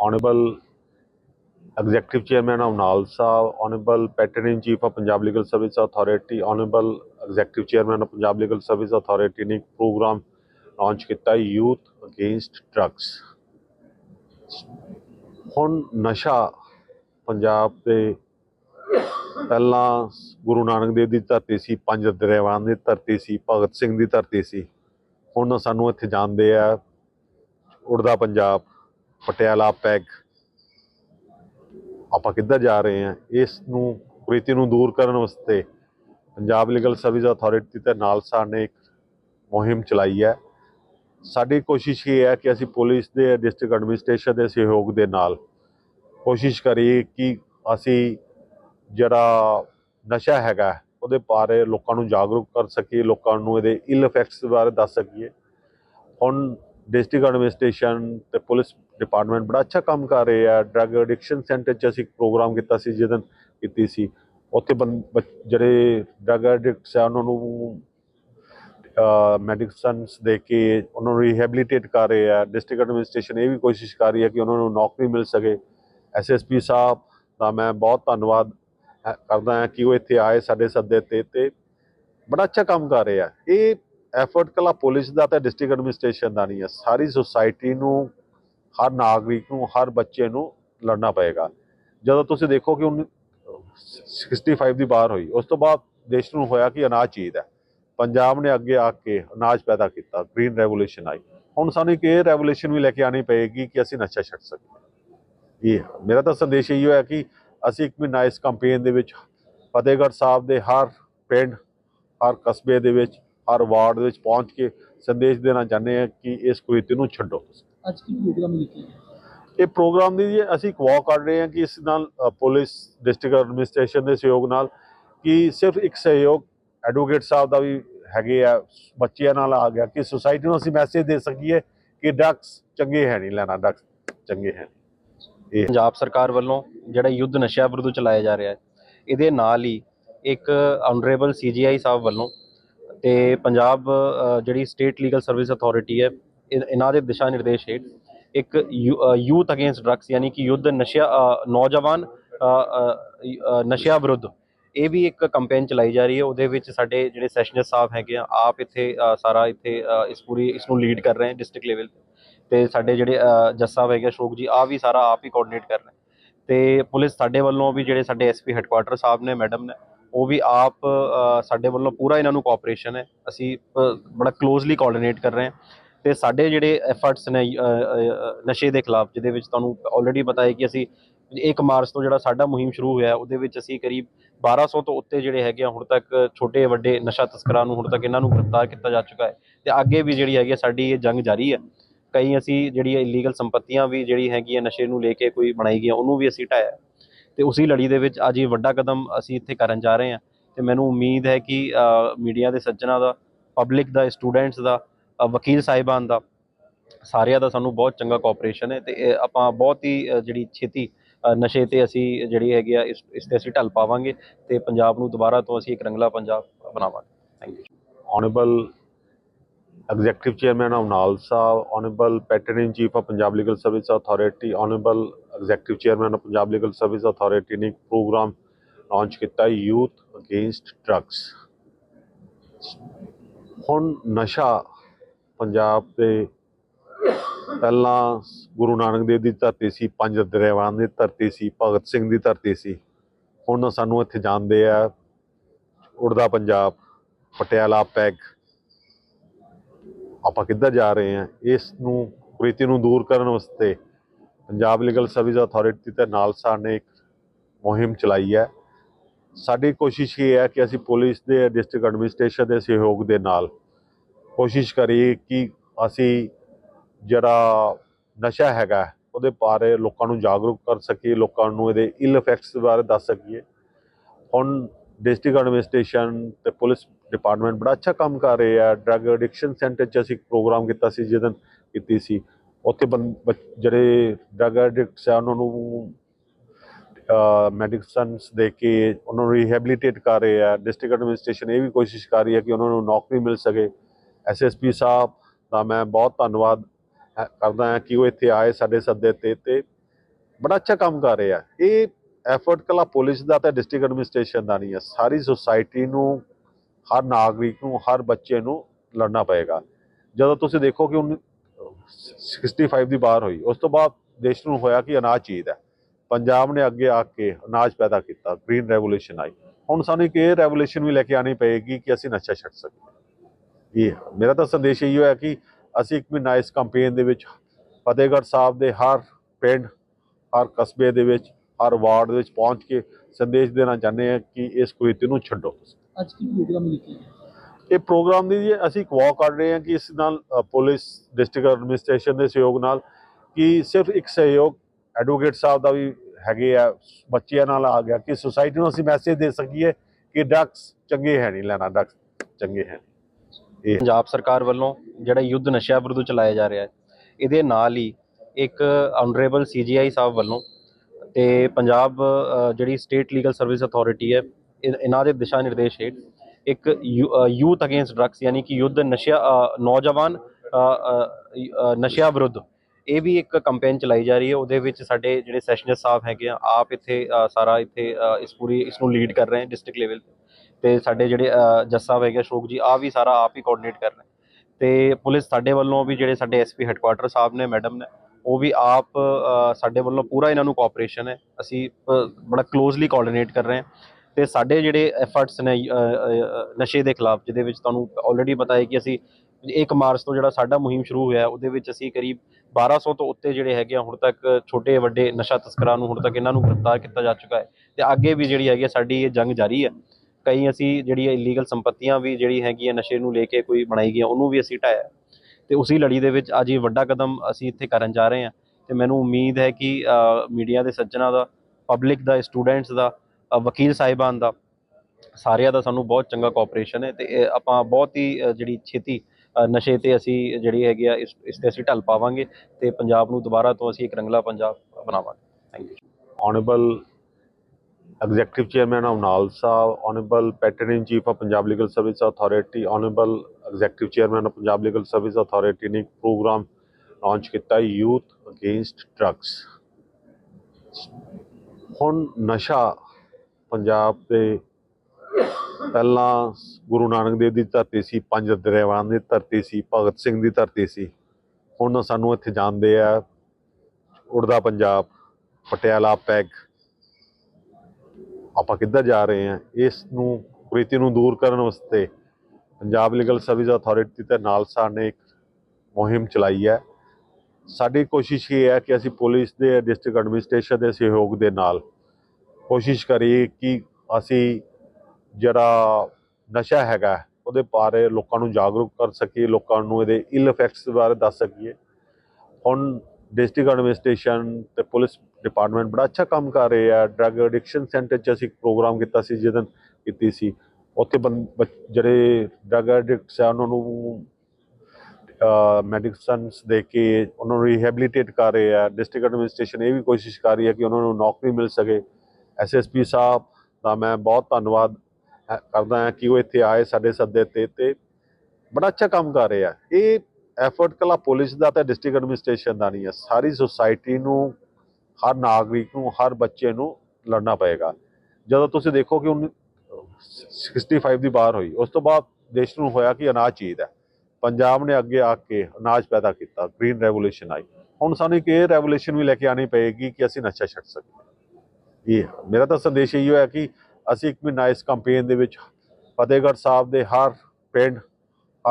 Honourable executive chairman of ਨਾਲ ਸਾਹਿਬ honourable patron in chief of Punjab legal service authority honourable executive chairman of Punjab legal service authority ਨੇ programme launch ਕੀਤਾ youth against drugs ਹੁਣ ਨਸ਼ਾ ਪੰਜਾਬ ਦੇ ਪਹਿਲਾਂ ਗੁਰੂ ਨਾਨਕ ਦੇਵ ਦੀ ਧਰਤੀ ਸੀ ਪੰਜ ਦਰਿਆਵਾਂ ਦੀ ਧਰਤੀ ਸੀ ਭਗਤ ਸਿੰਘ ਦੀ ਧਰਤੀ ਸੀ ਹੁਣ ਸਾਨੂੰ ਇੱਥੇ ਜਾਂਦੇ ਆ ਉੜਦਾ ਪੰਜਾਬ ਪਟਿਆਲਾ ਪੈਗ। ਆਪਾਂ ਕਿੱਧਰ ਜਾ ਰਹੇ ਹਾਂ? ਇਸ ਨੂੰ, ਕੁਰੀਤੀ ਨੂੰ ਦੂਰ ਕਰਨ ਵਾਸਤੇ ਪੰਜਾਬ ਲੀਗਲ ਸਰਵਿਸ ਅਥਾਰਟੀ ਤੇ ਨਾਲਸਾ ਨੇ ਇੱਕ ਮੁਹਿੰਮ ਚਲਾਈ ਹੈ। ਸਾਡੀ ਕੋਸ਼ਿਸ਼ ਇਹ ਹੈ ਕਿ ਅਸੀਂ ਪੁਲਿਸ ਦੇ, ਡਿਸਟ੍ਰਿਕਟ ਐਡਮਿਨਿਸਟ੍ਰੇਸ਼ਨ ਦੇ ਸਹਿਯੋਗ ਦੇ ਨਾਲ ਕੋਸ਼ਿਸ਼ ਕਰੀਏ ਕਿ ਅਸੀਂ ਜਿਹੜਾ ਨਸ਼ਾ ਹੈਗਾ, ਉਹਦੇ ਬਾਰੇ ਲੋਕਾਂ ਨੂੰ ਜਾਗਰੂਕ ਕਰ ਸਕੀਏ, ਲੋਕਾਂ ਨੂੰ ਇਹਦੇ ਇਲ ਇਫੈਕਟਸ ਬਾਰੇ ਦੱਸ ਸਕੀਏ। ਹੁਣ ਡਿਸਟ੍ਰਿਕਟ ਐਡਮਿਨਿਸਟ੍ਰੇਸ਼ਨ ਤੇ ਪੁਲਿਸ ਡਿਪਾਰਟਮੈਂਟ ਬੜਾ ਅੱਛਾ ਕੰਮ ਕਰ ਰਹੇ ਆ। ਡਰੱਗ ਐਡਿਕਸ਼ਨ ਸੈਂਟਰ 'ਚ ਅਸੀਂ ਪ੍ਰੋਗਰਾਮ ਕੀਤਾ ਸੀ, ਜਿਹਦੇ ਕੀਤੀ ਸੀ। ਉੱਥੇ ਬੰ- ਬੱਚ- ਜਿਹੜੇ ਡਰੱਗ ਐਡਿਕਟਸ ਆ, ਉਹਨਾਂ ਨੂੰ ਮੈਡੀਸਨਸ ਦੇ ਕੇ ਉਹਨਾਂ ਨੂੰ ਰੀਹੈਬਿਲਿਟੇਟ ਕਰ ਰਹੇ ਆ। ਡਿਸਟ੍ਰਿਕਟ ਐਡਮਿਨਿਸਟ੍ਰੇਸ਼ਨ ਇਹ ਵੀ ਕੋਸ਼ਿਸ਼ ਕਰ ਰਹੀ ਹੈ ਕਿ ਉਹਨਾਂ ਨੂੰ ਨੌਕਰੀ ਮਿਲ ਸਕੇ। ਐਸਐਸਪੀ ਸਾਹਿਬ ਦਾ ਮੈਂ ਬਹੁਤ ਧੰਨਵਾਦ ਕਰਦਾ ਹਾਂ ਕਿ ਉਹ ਇੱਥੇ ਆਏ ਸਾਡੇ ਸੱਦੇ ਤੇ ਤੇ ਬੜਾ ਅੱਛਾ ਕੰਮ ਕਰ ਰਹੇ ਆ। ਇਹ ਐਫਰਟ ਕਲਾ ਪੁਲਿਸ ਦਾ ਤਾਂ ਡਿਸਟ੍ਰਿਕਟ ਐਡਮਿਨਿਸਟ੍ਰੇਸ਼ਨ ਦਾ ਨਹੀਂ ਹੈ ਸਾਰੀ ਸੁਸਾਇਟੀ ਨੂੰ ਹਰ ਨਾਗਰਿਕ ਨੂੰ, ਹਰ ਬੱਚੇ ਨੂੰ ਲੜਨਾ ਪਏਗਾ। ਜਦੋਂ ਤੁਸੀਂ ਦੇਖੋ ਕਿ ਉਨੀ- 65 ਦੀ ਬਾਹਰ ਹੋਈ, ਉਸ ਤੋਂ ਬਾਅਦ ਦੇਸ਼ ਨੂੰ ਹੋਇਆ ਕਿ ਅਨਾਜ ਚੀਜ਼ ਹੈ। ਪੰਜਾਬ ਨੇ ਅੱਗੇ ਆ ਕੇ ਅਨਾਜ ਪੈਦਾ ਕੀਤਾ ਗ੍ਰੀਨ ਰੈਵੋਲੂਸ਼ਨ ਆਈ। ਹੁਣ ਸਾਨੂੰ ਇੱਕ ਇਹ ਰੈਵੋਲੂਸ਼ਨ ਵੀ ਲੈ ਕੇ ਆਣੀ ਪਏਗੀ ਕਿ ਅਸੀਂ ਨਸ਼ਾ ਛੱਡ ਸਕੀਏ। ਇਹ ਮੇਰਾ ਤਾਂ ਸੰਦੇਸ਼ ਇਹੀ ਹੈ ਕਿ ਅਸੀਂ ਇੱਕ ਮਹੀਨਾ ਇਸ ਕੈਂਪੇਨ ਦੇ ਵਿੱਚ, ਫਤਿਹਗੜ੍ਹ ਸਾਹਿਬ ਦੇ ਹਰ ਪਿੰਡ, ਹਰ ਕਸਬੇ ਦੇ ਵਿੱਚ, ਹਰ ਵਾਰਡ ਦੇ ਵਿੱਚ ਪਹੁੰਚ ਕੇ ਸੰਦੇਸ਼ ਦੇਣਾ ਚਾਹੁੰਦੇ ਹਾਂ ਕਿ ਇਸ ਕੁਰੀਤੀ ਨੂੰ ਛੱਡੋ ਅੱਜ ਕੀ ਪ੍ਰੋਗਰਾਮ ਲਿਖਿਆ ਇਹ ਪ੍ਰੋਗਰਾਮ ਦੀ ਜੀ ਅਸੀਂ ਇੱਕ ਵਾਕ ਕਰ ਰਹੇ ਹਾਂ ਕਿ ਇਸ ਨਾਲ ਪੁਲਿਸ ਡਿਸਟ੍ਰਿਕਟ ਐਡਮਿਨਿਸਟ੍ਰੇਸ਼ਨ ਦੇ ਸਹਿਯੋਗ ਨਾਲ ਕਿ ਸਿਰਫ ਇੱਕ ਸਹਿਯੋਗ ਐਡਵੋਕੇਟ ਸਾਹਿਬ ਦਾ ਵੀ ਹੈਗੇ ਆ ਬੱਚਿਆਂ ਨਾਲ ਆ ਗਿਆ ਕਿ ਸੁਸਾਇਟੀ ਨੂੰ ਅਸੀਂ ਮੈਸੇਜ ਦੇ ਸਕੀਏ ਕਿ ਡਰੱਗਸ ਚੰਗੇ ਹੈ ਨਹੀਂ ਲੈਣਾ ਡਰੱਗਸ ਚੰਗੇ ਹੈ ਇਹ ਪੰਜਾਬ ਸਰਕਾਰ ਵੱਲੋਂ ਜਿਹੜਾ ਯੁੱਧ ਨਸ਼ਿਆਂ ਵਿਰੁੱਧ ਚਲਾਇਆ ਜਾ ਰਿਹਾ ਹੈ ਇਹਦੇ ਨਾਲ ਹੀ ਇੱਕ ਆਨਰੇਬਲ ਸੀਜੀਆਈ ਸਾਹਿਬ ਵੱਲੋਂ ਤੇ ਪੰਜਾਬ ਜਿਹੜੀ ਸਟੇਟ ਲੀਗਲ ਸਰਵਿਸ ਅਥਾਰਟੀ ਹੈ ਇਹਨਾਂ ਦੇ ਦਿਸ਼ਾ ਨਿਰਦੇਸ਼ ਹੇਠ ਇੱਕ ਯੂਥ ਅਗੇਂਸਟ ਡਰੱਗਸ ਯਾਨੀ ਕਿ ਯੁੱਧ ਨਸ਼ਾ ਨੌਜਵਾਨ ਅ, ਨਸ਼ਿਆਂ ਵਿਰੁੱਧ। ਇਹ ਵੀ ਇੱਕ ਕੰਪੇਨ ਚਲਾਈ ਜਾ ਰਹੀ ਹੈ। ਉਹਦੇ ਵਿੱਚ ਸਾਡੇ ਜਿਹੜੇ ਸੈਸ਼ਨਰ ਸਾਹਿਬ ਹੈਗੇ ਆ ਆਪ ਇੱਥੇ ਸਾਰਾ ਇੱਥੇ ਇਸ ਪੂਰੀ ਇਸ ਨੂੰ ਲੀਡ ਕਰ ਰਹੇ ਹੈ ਡਿਸਟ੍ਰਿਕਟ ਲੈਵਲ ਤੇ ਸਾਡੇ ਜਿਹੜੇ ਅ, ਜੱਜ ਸਾਹਿਬ ਹੈਗੇ ਅਸ਼ੋਕ ਜੀ ਆ ਵੀ ਸਾਰਾ ਆਪ ਹੀ ਕੋਆਰਡੀਨੇਟ ਕਰ ਰਹੇ। ਤੇ ਪੁਲਿਸ ਸਾਡੇ ਵੱਲੋਂ ਵੀ ਜਿਹੜੇ ਸਾਡੇ ਐਸਪੀ ਹੈੱਡਕੁਆਟਰ ਸਾਹਿਬ ਨੇ ਮੈਡਮ ਨੇ ਉਹ ਵੀ ਆਪ ਸਾਡੇ ਵੱਲੋਂ ਪੂਰਾ ਇਹਨਾਂ ਨੂੰ ਕੋਆਪਰੇਸ਼ਨ ਹੈ। ਅਸੀਂ ਬੜਾ ਕਲੋਜ਼ਲੀ ਕੋਆਰਡੀਨੇਟ ਕਰ ਰਹੇ ਹਾਂ। ਤੇ ਸਾਡੇ ਜਿਹੜੇ ਐਫਰਟਸ ਨੇ ਨਸ਼ੇ ਦੇ ਖਿਲਾਫ, ਜਿਹਦੇ ਵਿੱਚ ਤੁਹਾਨੂੰ ਆਲਰੇਡੀ ਪਤਾ ਹੈ ਕਿ ਅਸੀਂ 1 ਮਾਰਚ ਤੋਂ ਜਿਹੜਾ ਸਾਡਾ ਮੁਹਿੰਮ ਸ਼ੁਰੂ ਹੋਇਆ, ਉਹਦੇ ਵਿੱਚ ਅਸੀਂ ਕਰੀਬ 1200 ਤੋਂ ਉੱਤੇ ਜਿਹੜੇ ਹੈਗੇ ਆ, ਹੁਣ ਤੱਕ ਛੋਟੇ ਵੱਡੇ ਨਸ਼ਾ ਤਸਕਰਾਂ ਨੂੰ ਹੁਣ ਤੱਕ ਇਹਨਾਂ ਨੂੰ ਗ੍ਰਿਫਤਾਰ ਕੀਤਾ ਜਾ ਚੁੱਕਾ ਹੈ। ਤੇ ਅੱਗੇ ਵੀ ਜਿਹੜੀ ਹੈਗੀ ਆ, ਸਾਡੀ ਇਹ ਜੰਗ ਜਾਰੀ ਹੈ। ਕਈ ਅਸੀਂ ਜਿਹੜੀ ਇਲੀਗਲ ਸੰਪਤੀਆਂ ਵੀ ਜਿਹੜੀ ਹੈਗੀਆਂ ਨਸ਼ੇ ਨੂੰ ਲੈ ਕੇ ਕੋਈ ਬਣਾਈ ਗਈਆਂ, ਉਹਨੂੰ ਵੀ ਅਸੀਂ ਢਾਇਆ ਤੇ ਉਸੇ ਲੜੀ ਦੇ ਵਿੱਚ ਅੱਜ ਇਹ ਵੱਡਾ ਕਦਮ ਅਸੀਂ ਇੱਥੇ ਕਰਨ ਜਾ ਰਹੇ ਹਾਂ। ਤੇ ਮੈਨੂੰ ਉਮੀਦ ਹੈ ਕਿ ਮੀਡੀਆ ਦੇ ਸੱਜਣਾ ਦਾ ਪਬਲਿਕ ਦਾ ਸਟੂਡੈਂਟਸ ਦਾ ਵਕੀਲ ਸਾਹਿਬਾਨ ਦਾ ਸਾਰਿਆਂ ਦਾ ਸਾਨੂੰ ਬਹੁਤ ਚੰਗਾ ਕੋਆਪਰੇਸ਼ਨ ਹੈ ਤੇ ਆਪਾਂ ਬਹੁਤ ਹੀ ਜਿਹੜੀ ਛੇਤੀ ਨਸ਼ੇ ਤੇ ਅਸੀਂ ਜਿਹੜੀ ਹੈਗੀ ਆ ਇਸ ਇਸ ਤੇ ਅਸੀਂ ਢਲ ਪਾਵਾਂਗੇ ਤੇ ਪੰਜਾਬ ਨੂੰ ਦੁਬਾਰਾ ਤੋਂ ਅਸੀਂ ਇੱਕ ਰੰਗਲਾ ਪੰਜਾਬ ਬਣਾਵਾਂਗੇ thank you honourable executive chairman of ਨਾਲ ਸਾਹਿਬ honourable patron chief of Punjab legal service authority honourable executive chairman of Punjab legal service authority ਨੇ ਪ੍ਰੋਗਰਾਮ ਲਾਂਚ ਕੀਤਾ ਯੂਥ ਅਗੇਂਸਟ ਡਰੱਗਸ ਹੁਣ ਨਸ਼ਾ ਪੰਜਾਬ 'ਤੇ ਪਹਿਲਾਂ ਗੁਰੂ ਨਾਨਕ ਦੇਵ ਦੀ ਧਰਤੀ ਸੀ, ਪੰਜ ਦਰਿਆਵਾਂ ਦੀ ਧਰਤੀ ਸੀ, ਭਗਤ ਸਿੰਘ ਦੀ ਧਰਤੀ ਸੀ। ਹੁਣ ਸਾਨੂੰ ਇੱਥੇ ਜਾਣਦੇ ਆ ਉੜਦਾ ਪੰਜਾਬ, ਪਟਿਆਲਾ ਪੈਗ। ਆਪਾਂ ਕਿੱਧਰ ਜਾ ਰਹੇ ਹਾਂ ਇਸ ਨੂੰ, ਕੁਰੀਤੀ ਨੂੰ ਦੂਰ ਕਰਨ ਵਾਸਤੇ ਪੰਜਾਬ ਲੀਗਲ ਸਰਵਿਸ ਅਥਾਰਟੀ ਤੇ ਨਾਲਸਾ ਨੇ ਇੱਕ ਮੁਹਿੰਮ ਚਲਾਈ ਹੈ। ਸਾਡੀ ਕੋਸ਼ਿਸ਼ ਇਹ ਹੈ ਕਿ ਅਸੀਂ ਪੁਲਿਸ ਦੇ, ਡਿਸਟ੍ਰਿਕਟ ਐਡਮਿਨਿਸਟ੍ਰੇਸ਼ਨ ਦੇ ਸਹਿਯੋਗ ਦੇ ਨਾਲ ਕੋਸ਼ਿਸ਼ ਕਰੀਏ ਕਿ ਅਸੀਂ ਜਿਹੜਾ ਨਸ਼ਾ ਹੈਗਾ, ਉਹਦੇ ਬਾਰੇ ਲੋਕਾਂ ਨੂੰ ਜਾਗਰੂਕ ਕਰ ਸਕੀਏ, ਲੋਕਾਂ ਨੂੰ ਇਹਦੇ ਇਲ ਇਫੈਕਟਸ ਬਾਰੇ ਦੱਸ ਸਕੀਏ। ਹੁਣ ਡਿਸਟ੍ਰਿਕਟ ਐਡਮਿਨਿਸਟ੍ਰੇਸ਼ਨ ਤੇ ਪੁਲਿਸ ਡਿਪਾਰਟਮੈਂਟ ਬੜਾ ਅੱਛਾ ਕੰਮ ਕਰ ਰਹੇ ਆ। ਡਰੱਗ ਐਡਿਕਸ਼ਨ ਸੈਂਟਰ 'ਚ ਅਸੀਂ ਪ੍ਰੋਗਰਾਮ ਕੀਤਾ ਸੀ, ਜਿਹਦੇ ਕੀਤੀ ਸੀ। ਉੱਥੇ ਬੰ- ਬੱਚ- ਜਿਹੜੇ ਡਰੱਗ ਐਡਿਕਟਸ ਆ, ਉਹਨਾਂ ਨੂੰ ਮੈਡੀਸਨਸ ਦੇ ਕੇ ਉਹਨਾਂ ਨੂੰ ਰੀਹੈਬਿਲਿਟੇਟ ਕਰ ਰਹੇ ਆ। ਡਿਸਟ੍ਰਿਕਟ ਐਡਮਿਨਿਸਟ੍ਰੇਸ਼ਨ ਇਹ ਵੀ ਕੋਸ਼ਿਸ਼ ਕਰ ਰਹੀ ਹੈ ਕਿ ਉਹਨਾਂ ਨੂੰ ਨੌਕਰੀ ਮਿਲ ਸਕੇ। ਐਸਐਸਪੀ ਸਾਹਿਬ ਦਾ ਮੈਂ ਬਹੁਤ ਧੰਨਵਾਦ ਕਰਦਾ ਹਾਂ ਕਿ ਉਹ ਇੱਥੇ ਆਏ ਸਾਡੇ ਸੱਦੇ ਤੇ ਤੇ ਬੜਾ ਅੱਛਾ ਕੰਮ ਕਰ ਰਹੇ ਆ ਇਹ ਐਫਰਟ ਕਲਾ ਪੁਲਿਸ ਦਾ ਤੇ ਡਿਸਟ੍ਰਿਕਟ ਐਡਮਿਨਿਸਟ੍ਰੇਸ਼ਨ ਦਾ ਨਹੀਂ ਹੈ। ਸਾਰੀ ਸੁਸਾਇਟੀ ਨੂੰ, ਹਰ ਨਾਗਰਿਕ ਨੂੰ, ਹਰ ਬੱਚੇ ਨੂੰ ਲੜਨਾ ਪਏਗਾ। ਜਦੋਂ ਤੁਸੀਂ ਦੇਖੋ ਕਿ ਉਨੀ- 65 ਦੀ ਬਾਹਰ ਹੋਈ, ਉਸ ਤੋਂ ਬਾਅਦ ਦੇਸ਼ ਨੂੰ ਹੋਇਆ ਕਿ ਅਨਾਜ ਚਾਹੀਦਾ ਹੈ। ਪੰਜਾਬ ਨੇ ਅੱਗੇ ਆ ਕੇ ਅਨਾਜ ਪੈਦਾ ਕੀਤਾ, ਗ੍ਰੀਨ ਰੈਵੋਲੂਸ਼ਨ ਆਈ। ਹੁਣ ਸਾਨੂੰ ਇੱਕ ਇਹ ਰੈਵੋਲੂਸ਼ਨ ਵੀ ਲੈ ਕੇ ਆਣੀ ਪਏਗੀ ਕਿ ਅਸੀਂ ਨਸ਼ਾ ਛੱਡ ਸਕੀਏ। ਇਹ ਮੇਰਾ ਤਾਂ ਸੰਦੇਸ਼ ਇਹੀ ਹੈ ਕਿ ਅਸੀਂ ਇੱਕ ਮਹੀਨਾ ਇਸ ਕੈਂਪੇਨ ਦੇ ਵਿੱਚ ਫਤਿਹਗੜ੍ਹ ਸਾਹਿਬ ਦੇ ਹਰ ਪਿੰਡ ਹਰ ਕਸਬੇ ਦੇ ਵਿੱਚ ਹਰ ਵਾਰਡ ਦੇ ਵਿੱਚ ਪਹੁੰਚ ਕੇ ਸੰਦੇਸ਼ ਦੇਣਾ ਚਾਹੁੰਦੇ ਹਾਂ ਕਿ ਇਸ ਕੁਰੀਤੀ ਨੂੰ ਛੱਡੋ ਅੱਜ ਕੀ ਪ੍ਰੋਗਰਾਮ ਗਿਆ ਇਹ ਪ੍ਰੋਗਰਾਮ ਦੀ ਜੀ ਅਸੀਂ ਇੱਕ ਵਾਕ ਕਰ ਰਹੇ ਹਾਂ ਕਿ ਇਸ ਨਾਲ ਪੁਲਿਸ ਡਿਸਟ੍ਰਿਕਟ ਐਡਮਿਨਿਸਟ੍ਰੇਸ਼ਨ ਦੇ ਸਹਿਯੋਗ ਨਾਲ ਕਿ ਸਿਰਫ ਇੱਕ ਸਹਿਯੋਗ ਐਡਵੋਕੇਟ ਸਾਹਿਬ ਦਾ ਵੀ ਹੈਗੇ ਆ ਬੱਚਿਆਂ ਨਾਲ ਆ ਗਿਆ ਕਿ ਸੁਸਾਇਟੀ ਨੂੰ ਅਸੀਂ ਮੈਸੇਜ ਦੇ ਸਕੀਏ ਕਿ ਡਰੱਗਸ ਚੰਗੇ ਹੈ ਨਹੀਂ ਲੈਣਾ ਡਰੱਗਸ ਚੰਗੇ ਹੈ ਨਹੀਂ। ਪੰਜਾਬ ਸਰਕਾਰ ਵੱਲੋਂ ਜਿਹੜਾ ਯੁੱਧ ਨਸ਼ਿਆਂ ਵਿਰੁੱਧ ਚਲਾਇਆ ਜਾ ਰਿਹਾ ਹੈ, ਇਹਦੇ ਨਾਲ ਹੀ ਇੱਕ ਆਨਰੇਬਲ ਸੀਜੀਆਈ ਸਾਹਿਬ ਵੱਲੋਂ ਤੇ ਪੰਜਾਬ ਜਿਹੜੀ ਸਟੇਟ ਲੀਗਲ ਸਰਵਿਸ ਅਥਾਰਟੀ ਹੈ ਇਹ- ਇਹਨਾਂ ਦੇ ਦਿਸ਼ਾ ਨਿਰਦੇਸ਼ ਹੇਠ ਇੱਕ ਯੂਥ ਅਗੇਂਸਟ ਡਰੱਗਸ ਯਾਨੀ ਕਿ ਯੁੱਧ ਨਸ਼ਾ ਨੌਜਵਾਨ ਨਸ਼ਿਆਂ ਵਿਰੁੱਧ ਇਹ ਵੀ ਇੱਕ ਕੰਪੇਨ ਚਲਾਈ ਜਾ ਰਹੀ ਹੈ, ਉਹਦੇ ਵਿੱਚ ਸਾਡੇ ਜਿਹੜੇ ਸੈਸ਼ਨਰ ਸਾਹਿਬ ਹੈਗੇ ਆ, ਆਪ ਇੱਥੇ ਸਾਰਾ ਇੱਥੇ ਇਸ ਪੂਰੀ, ਇਸ ਨੂੰ ਲੀਡ ਕਰ ਰਹੇ ਹਨ ਡਿਸਟ੍ਰਿਕਟ ਲੈਵਲ ਤੇ ਤੇ ਸਾਡੇ ਜਿਹੜੇ ਜੱਸ ਸਾਹਿਬ ਹੈਗੇ ਆ, ਅਸ਼ੋਕ ਜੀ ਆ ਵੀ ਸਾਰਾ ਆਪ ਹੀ ਕੋਆਰਡੀਨੇਟ ਕਰ ਰਹੇ ਤੇ ਪੁਲਿਸ ਸਾਡੇ ਵੱਲੋਂ ਵੀ ਜਿਹੜੇ ਸਾਡੇ ਐਸਪੀ ਹੈੱਡਕੁਆਟਰ ਸਾਹਿਬ ਨੇ ਮੈਡਮ ਨੇ ਉਹ ਵੀ ਆਪ ਸਾਡੇ ਵੱਲੋਂ ਪੂਰਾ ਇਹਨਾਂ ਨੂੰ ਕੋਆਪਰੇਸ਼ਨ ਹੈ। ਅਸੀਂ ਪ- ਬੜਾ ਕਲੋਜ਼ਲੀ ਕੋਆਰਡੀਨੇਟ ਕਰ ਰਹੇ ਹਾਂ। ਤੇ ਸਾਡੇ ਜਿਹੜੇ ਐਫਰਟਸ ਨੇ ਨਸ਼ੇ ਦੇ ਖਿਲਾਫ ਜਿਹਦੇ ਵਿੱਚ ਤੁਹਾਨੂੰ ਆਲਰੇਡੀ ਪਤਾ ਹੈ ਕਿ ਅਸੀਂ 1 ਮਾਰਚ ਤੋਂ ਜਿਹੜਾ ਸਾਡਾ ਮੁਹਿੰਮ ਸ਼ੁਰੂ ਹੋਇਆ ਉਹਦੇ ਵਿੱਚ ਅਸੀਂ ਕਰੀਬ 1200 ਤੋਂ ਉੱਤੇ ਜਿਹੜੇ ਹੈਗੇ ਆ ਹੁਣ ਤੱਕ ਛੋਟੇ ਵੱਡੇ ਨਸ਼ਾ ਤਸਕਰਾਂ ਨੂੰ ਹੁਣ ਤੱਕ ਇਹਨਾਂ ਨੂੰ ਗ੍ਰਿਫਤਾਰ ਕੀਤਾ ਜਾ ਚੁੱਕਾ ਹੈ। ਤੇ ਅੱਗੇ ਵੀ ਜਿਹੜੀ ਹੈਗੀ ਆ ਸਾਡੀ ਇਹ ਜੰਗ ਜਾਰੀ ਹੈ। ਕਈ ਅਸੀਂ ਜਿਹੜੀ ਇਲੀਗਲ ਸੰਪਤੀਆਂ ਵੀ ਜਿਹੜੀ ਹੈਗੀਆਂ ਨਸ਼ੇ ਨੂੰ ਲੈ ਕੇ ਕੋਈ ਬਣਾਈ ਗਈਆਂ, ਉਹਨੂੰ ਵੀ ਅਸੀਂ ਢਾਇਆ ਤੇ ਉਸੇ ਲੜੀ ਦੇ ਵਿੱਚ ਅੱਜ ਇਹ ਵੱਡਾ ਕਦਮ ਅਸੀਂ ਇੱਥੇ ਕਰਨ ਜਾ ਰਹੇ ਹਾਂ। ਤੇ ਮੈਨੂੰ ਉਮੀਦ ਹੈ ਕਿ ਮੀਡੀਆ ਦੇ ਸੱਜਣਾ ਦਾ ਪਬਲਿਕ ਦਾ ਸਟੂਡੈਂਟਸ ਦਾ ਵਕੀਲ ਸਾਹਿਬਾਨ ਦਾ, ਸਾਰਿਆਂ ਦਾ ਸਾਨੂੰ ਬਹੁਤ ਚੰਗਾ ਕੋਆਪਰੇਸ਼ਨ ਹੈ। ਤੇ ਆਪਾਂ ਬਹੁਤ ਹੀ ਜਿਹੜੀ ਛੇਤੀ ਨਸ਼ੇ ਤੇ ਅਸੀਂ ਜਿਹੜੀ ਹੈਗੀ ਆ, ਇਸ ਇਸ ਤੇ ਅਸੀਂ ਢਲ ਪਾਵਾਂਗੇ ਤੇ ਪੰਜਾਬ ਨੂੰ ਦੁਬਾਰਾ ਤੋਂ ਅਸੀਂ ਇੱਕ ਰੰਗਲਾ ਪੰਜਾਬ ਬਣਾਵਾਂਗੇ। Thank you executive chairman of ਨਾਲ ਸਾਹਿਬ honourable patron in chief of Punjab legal service authority honourable executive chairman of Punjab legal service authority ਨੇ ਪ੍ਰੋਗਰਾਮ ਲਾਂਚ ਕੀਤਾ ਯੂਥ ਅਗੇਂਸਟ ਡਰੱਗਸ ਹੁਣ ਨਸ਼ਾ ਪੰਜਾਬ ਦੇ ਪਹਿਲਾਂ ਗੁਰੂ ਨਾਨਕ ਦੇਵ ਦੀ ਧਰਤੀ ਸੀ ਪੰਜ ਦਰਿਆਵਾਂ ਦੀ ਧਰਤੀ ਸੀ ਭਗਤ ਸਿੰਘ ਦੀ ਧਰਤੀ ਸੀ ਹੁਣ ਸਾਨੂੰ ਇੱਥੇ ਜਾਣਦੇ ਆ ਉੜਦਾ ਪੰਜਾਬ ਪਟਿਆਲਾ ਪੈਗ ਆਪਾਂ ਕਿੱਧਰ ਜਾ ਰਹੇ ਹਾਂ, ਇਸ ਨੂੰ ਕੁਰੀਤੀ ਨੂੰ ਦੂਰ ਕਰਨ ਵਾਸਤੇ ਪੰਜਾਬ ਲੀਗਲ ਸਰਵਿਸ ਅਥਾਰਟੀ ਤੇ ਨਾਲਸਾ ਨੇ ਇੱਕ ਮੁਹਿੰਮ ਚਲਾਈ ਹੈ। ਸਾਡੀ ਕੋਸ਼ਿਸ਼ ਇਹ ਹੈ ਕਿ ਅਸੀਂ ਪੁਲਿਸ ਦੇ, ਡਿਸਟ੍ਰਿਕਟ ਐਡਮਿਨਿਸਟ੍ਰੇਸ਼ਨ ਦੇ ਸਹਿਯੋਗ ਦੇ ਨਾਲ ਕੋਸ਼ਿਸ਼ ਕਰੀਏ ਕਿ ਅਸੀਂ ਜਿਹੜਾ ਨਸ਼ਾ ਹੈਗਾ, ਉਹਦੇ ਬਾਰੇ ਲੋਕਾਂ ਨੂੰ ਜਾਗਰੂਕ ਕਰ ਸਕੀਏ, ਲੋਕਾਂ ਨੂੰ ਇਹਦੇ ਇਲ ਇਫੈਕਟਸ ਬਾਰੇ ਦੱਸ ਸਕੀਏ। ਹੁਣ ਡਿਸਟ੍ਰਿਕਟ ਐਡਮਿਨਿਸਟ੍ਰੇਸ਼ਨ ਤੇ ਪੁਲਿਸ ਡਿਪਾਰਟਮੈਂਟ ਬੜਾ ਅੱਛਾ ਕੰਮ ਕਰ ਰਹੇ ਆ। ਡਰੱਗ ਐਡਿਕਸ਼ਨ ਸੈਂਟਰ 'ਚ ਅਸੀਂ ਪ੍ਰੋਗਰਾਮ ਕੀਤਾ ਸੀ ਜਿਹਦਨ ਕੀਤੀ ਸੀ। ਉੱਥੇ ਬੰ- ਬੱਚ- ਜਿਹੜੇ ਡਰੱਗ ਐਡਿਕਟਸ ਆ, ਉਹਨਾਂ ਨੂੰ ਮੈਡੀਸਨਸ ਦੇ ਕੇ ਉਹਨਾਂ ਨੂੰ ਰਿਹੈਬਿਲਿਟੇਟ ਕਰ ਰਹੇ ਆ। ਡਿਸਟ੍ਰਿਕਟ ਐਡਮਿਨਿਸਟ੍ਰੇਸ਼ਨ ਇਹ ਵੀ ਕੋਸ਼ਿਸ਼ ਕਰ ਰਹੀ ਹੈ ਕਿ ਉਹਨਾਂ ਨੂੰ ਨੌਕਰੀ ਮਿਲ ਸਕੇ। ਐਸਐਸਪੀ ਸਾਹਿਬ ਦਾ ਮੈਂ ਬਹੁਤ ਧੰਨਵਾਦ ਕਰਦਾ ਹਾਂ ਕਿ ਉਹ ਇੱਥੇ ਆਏ ਸਾਡੇ ਸੱਦੇ ਤੇ ਤੇ ਬੜਾ ਅੱਛਾ ਕੰਮ ਕਰ ਰਹੇ ਆ। ਇਹ ਐਫਰਟ ਕਲਾ ਪੁਲਿਸ ਦਾ ਤੇ ਡਿਸਟ੍ਰਿਕਟ ਐਡਮਿਨਿਸਟ੍ਰੇਸ਼ਨ ਦਾ ਨਹੀਂ ਹੈ ਸਾਰੀ ਸੁਸਾਇਟੀ ਨੂੰ ਹਰ ਨਾਗਰਿਕ ਨੂੰ, ਹਰ ਬੱਚੇ ਨੂੰ ਲੜਨਾ ਪਏਗਾ। ਜਦੋਂ ਤੁਸੀਂ ਦੇਖੋ ਕਿ ਉਨੀ- 65 ਦੀ ਬਾਹਰ ਹੋਈ, ਉਸ ਤੋਂ ਬਾਅਦ ਦੇਸ਼ ਨੂੰ ਹੋਇਆ ਕਿ ਅਨਾਜ ਚਾਹੀਦਾ ਹੈ। ਪੰਜਾਬ ਨੇ ਅੱਗੇ ਆ ਕੇ ਅਨਾਜ ਪੈਦਾ ਕੀਤਾ ਗ੍ਰੀਨ ਰੈਵੋਲੂਸ਼ਨ ਆਈ। ਹੁਣ ਸਾਨੂੰ ਇੱਕ ਇਹ ਰੈਵੋਲੂਸ਼ਨ ਵੀ ਲੈ ਕੇ ਆਣੀ ਪਏਗੀ ਕਿ ਅਸੀਂ ਨਸ਼ਾ ਛੱਡ ਸਕੀਏ। ਇਹ, ਮੇਰਾ ਤਾਂ ਸੰਦੇਸ਼ ਇਹੀ ਹੋਇਆ ਕਿ ਅਸੀਂ ਇੱਕ ਮਹੀਨਾ ਇਸ ਕੈਂਪੇਨ ਦੇ ਵਿੱਚ, ਫਤਿਹਗੜ੍ਹ ਸਾਹਿਬ ਦੇ ਹਰ ਪਿੰਡ,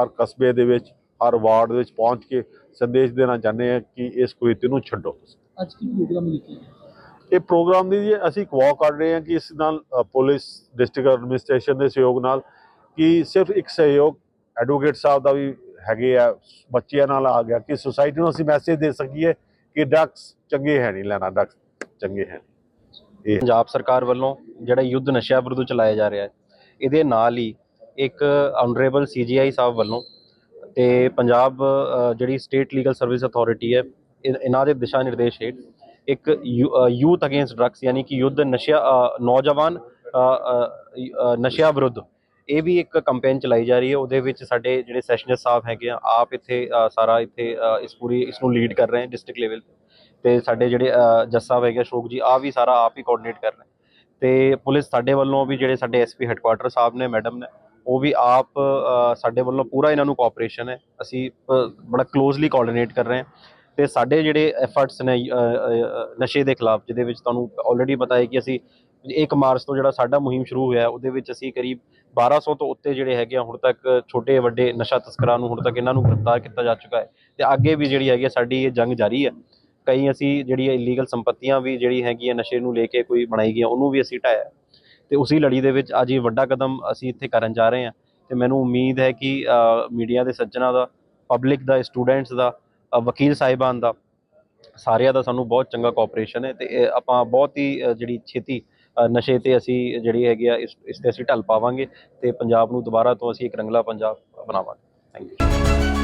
ਹਰ ਕਸਬੇ ਦੇ ਵਿੱਚ, ਹਰ ਵਾਰਡ ਦੇ ਵਿੱਚ ਪਹੁੰਚ ਕੇ ਸੰਦੇਸ਼ ਦੇਣਾ ਚਾਹੁੰਦੇ ਹਾਂ ਕਿ ਇਸ ਕੁਰੀਤੀ ਨੂੰ ਛੱਡੋ ਅੱਜ ਕੀ ਪ੍ਰੋਗਰਾਮ ਲਿਖਿਆ ਇਹ ਪ੍ਰੋਗਰਾਮ ਦੀ ਜੀ ਅਸੀਂ ਇੱਕ ਵਾਕ ਕਰ ਰਹੇ ਹਾਂ ਕਿ ਇਸ ਨਾਲ ਪੁਲਿਸ ਡਿਸਟ੍ਰਿਕਟ ਐਡਮਿਨਿਸਟ੍ਰੇਸ਼ਨ ਦੇ ਸਹਿਯੋਗ ਨਾਲ ਕਿ ਸਿਰਫ ਇੱਕ ਸਹਿਯੋਗ ਐਡਵੋਕੇਟ ਸਾਹਿਬ ਦਾ ਵੀ ਹੈਗੇ ਆ ਬੱਚਿਆਂ ਨਾਲ ਆ ਗਿਆ ਕਿ ਸੁਸਾਇਟੀ ਨੂੰ ਅਸੀਂ ਮੈਸੇਜ ਦੇ ਸਕੀਏ ਕਿ ਡਰੱਗਸ ਚੰਗੇ ਹੈ ਨਹੀਂ ਲੈਣਾ ਡਰੱਗਸ ਚੰਗੇ ਹੈ ਨਹੀਂ। ਇਹ ਪੰਜਾਬ ਸਰਕਾਰ ਵੱਲੋਂ ਜਿਹੜਾ ਯੁੱਧ ਨਸ਼ਿਆਂ ਵਿਰੁੱਧ ਚਲਾਇਆ ਜਾ ਰਿਹਾ ਹੈ ਇਹਦੇ ਨਾਲ ਹੀ ਇੱਕ ਆਨਰੇਬਲ ਸੀਜੀਆਈ ਸਾਹਿਬ ਵੱਲੋਂ ਤੇ ਪੰਜਾਬ ਜਿਹੜੀ ਸਟੇਟ ਲੀਗਲ ਸਰਵਿਸ ਅਥਾਰਟੀ ਹੈ ਇਹਨਾਂ ਦੇ ਦਿਸ਼ਾ ਨਿਰਦੇਸ਼ ਹੇਠ ਇੱਕ ਯੂਥ ਅਗੇਂਸਟ ਡਰੱਗਸ ਯਾਨੀ ਕਿ ਯੁੱਧ ਨਸ਼ਾ ਨੌਜਵਾਨ ਅ, ਨਸ਼ਿਆਂ ਵਿਰੁੱਧ। ਇਹ ਵੀ ਇੱਕ ਕੰਪੇਨ ਚਲਾਈ ਜਾ ਰਹੀ ਹੈ। ਉਹਦੇ ਵਿੱਚ ਸਾਡੇ ਜਿਹੜੇ ਸੈਸ਼ਨਰ ਸਾਹਿਬ ਹੈਗੇ ਆ ਆਪ ਇੱਥੇ ਸਾਰਾ ਇੱਥੇ ਇਸ ਪੂਰੀ ਇਸ ਨੂੰ ਲੀਡ ਕਰ ਰਹੇ ਹਨ ਡਿਸਟ੍ਰਿਕਟ ਲੈਵਲ ਤੇ। ਤੇ ਸਾਡੇ ਜਿਹੜੇ ਅ, ਜੱਜ ਸਾਹਿਬ ਹੈਗੇ ਅਸ਼ੋਕ ਜੀ ਆ ਵੀ ਸਾਰਾ ਆਪ ਹੀ ਕੋਆਰਡੀਨੇਟ ਕਰ ਰਹੇ ਤੇ ਪੁਲਿਸ ਸਾਡੇ ਵੱਲੋਂ ਵੀ ਜਿਹੜੇ ਸਾਡੇ ਐਸਪੀ ਹੈੱਡਕੁਆਟਰ ਸਾਹਿਬ ਨੇ ਮੈਡਮ ਨੇ ਉਹ ਵੀ ਆਪ ਸਾਡੇ ਵੱਲੋਂ ਪੂਰਾ ਇਹਨਾਂ ਨੂੰ ਕੋਆਪਰੇਸ਼ਨ ਹੈ। ਅਸੀਂ ਅ, ਬੜਾ ਕਲੋਜ਼ਲੀ ਕੋਆਰਡੀਨੇਟ ਕਰ ਰਹੇ ਹਾਂ ਤੇ ਸਾਡੇ ਜਿਹੜੇ ਐਫਰਟਸ ਨੇ ਨਸ਼ੇ ਦੇ ਖਿਲਾਫ, ਜਿਹਦੇ ਵਿੱਚ ਤੁਹਾਨੂੰ ਆਲਰੇਡੀ ਪਤਾ ਹੈ ਕਿ ਅਸੀਂ 1 ਮਾਰਚ ਤੋਂ ਜਿਹੜਾ ਸਾਡਾ ਮੁਹਿੰਮ ਸ਼ੁਰੂ ਹੋਇਆ, ਉਹਦੇ ਵਿੱਚ ਅਸੀਂ ਕਰੀਬ 1200 ਤੋਂ ਉੱਤੇ ਜਿਹੜੇ ਹੈਗੇ ਆ, ਹੁਣ ਤੱਕ ਛੋਟੇ ਵੱਡੇ ਨਸ਼ਾ ਤਸਕਰਾਂ ਨੂੰ, ਹੁਣ ਤੱਕ ਇਹਨਾਂ ਨੂੰ ਗ੍ਰਿਫਤਾਰ ਕੀਤਾ ਜਾ ਚੁੱਕਾ ਹੈ। ਤੇ ਅੱਗੇ ਵੀ ਜਿਹੜੀ ਹੈਗੀ ਆ, ਸਾਡੀ ਇਹ ਜੰਗ ਜਾਰੀ ਹੈ। ਕਈ ਅਸੀਂ ਜਿਹੜੀ ਇਲੀਗਲ ਸੰਪਤੀਆਂ ਵੀ ਜਿਹੜੀ ਹੈਗੀਆਂ ਨਸ਼ੇ ਨੂੰ ਲੈ ਕੇ ਕੋਈ ਬਣਾਈ ਗਈਆਂ, ਉਹਨੂੰ ਵੀ ਅਸੀਂ ਢਾਇਆ ਤੇ ਉਸੇ ਲੜੀ ਦੇ ਵਿੱਚ ਅੱਜ ਇਹ ਵੱਡਾ ਕਦਮ ਅਸੀਂ ਇੱਥੇ ਕਰਨ ਜਾ ਰਹੇ ਹਾਂ। ਤੇ ਮੈਨੂੰ ਉਮੀਦ ਹੈ ਕਿ ਮੀਡੀਆ ਦੇ ਸੱਜਣਾ ਦਾ ਪਬਲਿਕ ਦਾ ਸਟੂਡੈਂਟਸ ਦਾ ਵਕੀਲ ਸਾਹਿਬਾਨ ਦਾ, ਸਾਰਿਆਂ ਦਾ ਸਾਨੂੰ ਬਹੁਤ ਚੰਗਾ ਕੋਆਪਰੇਸ਼ਨ ਹੈ ਤੇ ਆਪਾਂ ਬਹੁਤ ਹੀ ਜਿਹੜੀ ਛੇਤੀ ਨਸ਼ੇ ਤੇ ਅਸੀਂ ਜਿਹੜੀ ਹੈਗੀ ਆ, ਇਸ ਇਸ ਤੇ ਅਸੀਂ ਢਲ ਪਾਵਾਂਗੇ ਤੇ ਪੰਜਾਬ ਨੂੰ ਦੁਬਾਰਾ ਤੋਂ ਅਸੀਂ ਇੱਕ ਰੰਗਲਾ ਪੰਜਾਬ ਬਣਾਵਾਂਗੇ। Thank you